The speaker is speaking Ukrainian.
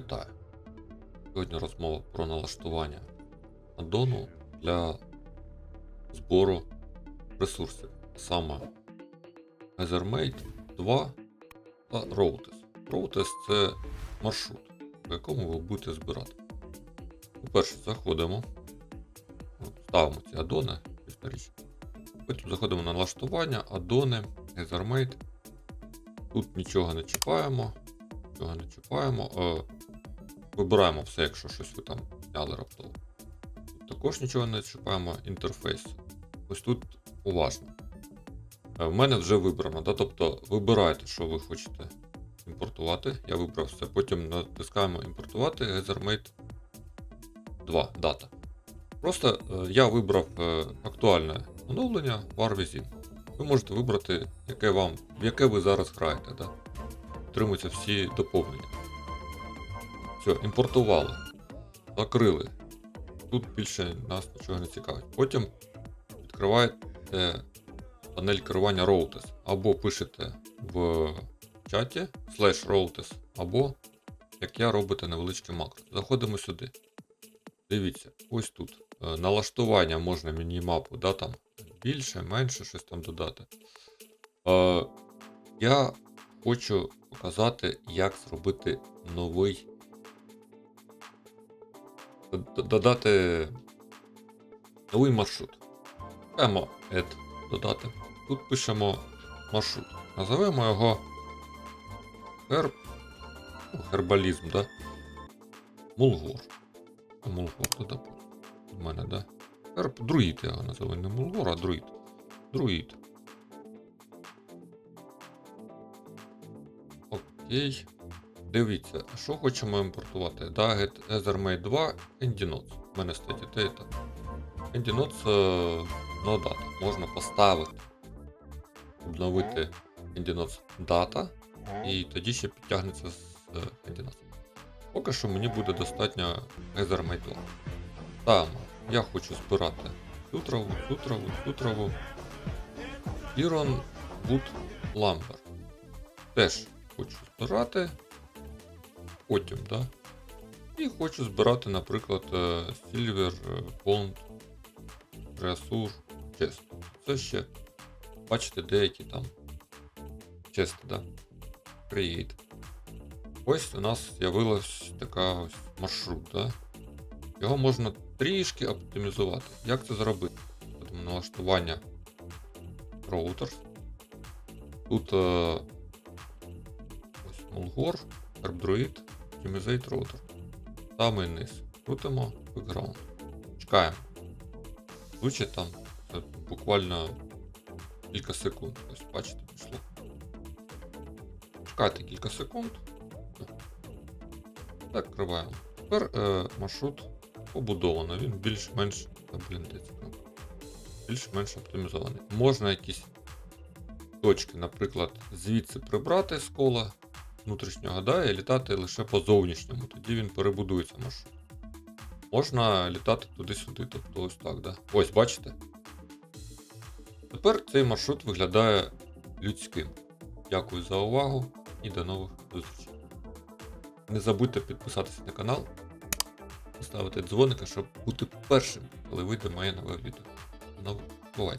Вітаю! Сьогодні розмова про налаштування аддону для збору ресурсів, саме Ethermate 2 та Routes. Routes це маршрут, по якому ви будете збирати. По-перше, заходимо, ставимо ці аддони. Потім заходимо на налаштування, аддони, Ethermate. Тут нічого не чіпаємо. Нічого не чіпаємо. Вибираємо все, якщо щось ви там зняли раптово. Тут також нічого не чіпаємо. Інтерфейс. Ось тут уважно. Е, в мене вже вибрано. Да? Тобто вибирайте, що ви хочете імпортувати. Я вибрав все. Потім натискаємо імпортувати Ethermate 2 дата. Просто е, я вибрав е, актуальне оновлення Warvizin. Ви можете вибрати, яке вам, в яке ви зараз граєте. Да? Отримуються всі доповнення. Все, імпортували. Закрили. Тут більше нас нічого не цікавить. Потім відкриваєте панель керування Routes. Або пишете в чаті slash routes, або, як я, робите невеличке макро. Заходимо сюди. Дивіться, ось тут. е, Налаштування можна мінімапу, да, там більше, менше, щось там додати. Е, я хочу показати, як зробити новий. Додати новий маршрут. Прямо add додати. Тут пишемо маршрут. Називаємо його герб. ну, Гербалізм, да? Мулгор. Мулгор туди У мене, да? Герб друїд я його називаю. Не Мулгор, а друїд. Друїд. Окей. Дивіться, що хочемо імпортувати? Daggett Ethermate 2 EndyNotes. У мене стоїть і те, і те. EndyNotes е, no data. Можна поставити, обновити EndyNotes data, і тоді ще підтягнеться з е, EndyNotes. Поки що мені буде достатньо Ethermate 2. Там я хочу збирати цю траву, цю траву, цю траву. Iron Wood Lumber. Теж хочу збирати. Потім, да? І хочу збирати, наприклад, е, Silver е, Bond Reassure Chest. Це ще, бачите, деякі там чести, да? Create. Ось у нас з'явилась така ось маршрут, да? Його можна трішки оптимізувати. Як це зробити? Потім налаштування роутер. Тут ось Mulgor, ArbDruid, Optimizate Router. Самий низ. Крутимо background. Чекаємо. Звучить там буквально кілька секунд. Ось бачите, пішло. Чекайте кілька секунд. Так, криваємо. Тепер е, маршрут побудовано. Він більш-менш. Більш-менш оптимізований. Можна якісь точки, наприклад, звідси прибрати з кола внутрішнього, да, і літати лише по зовнішньому. Тоді він перебудується маршрут. Можна літати туди-сюди, тобто ось так, да. Ось, бачите? Тепер цей маршрут виглядає людським. Дякую за увагу і до нових зустрічей. Не забудьте підписатися на канал, поставити дзвоника, щоб бути першим, коли вийде моє нове відео. Нових бувайте!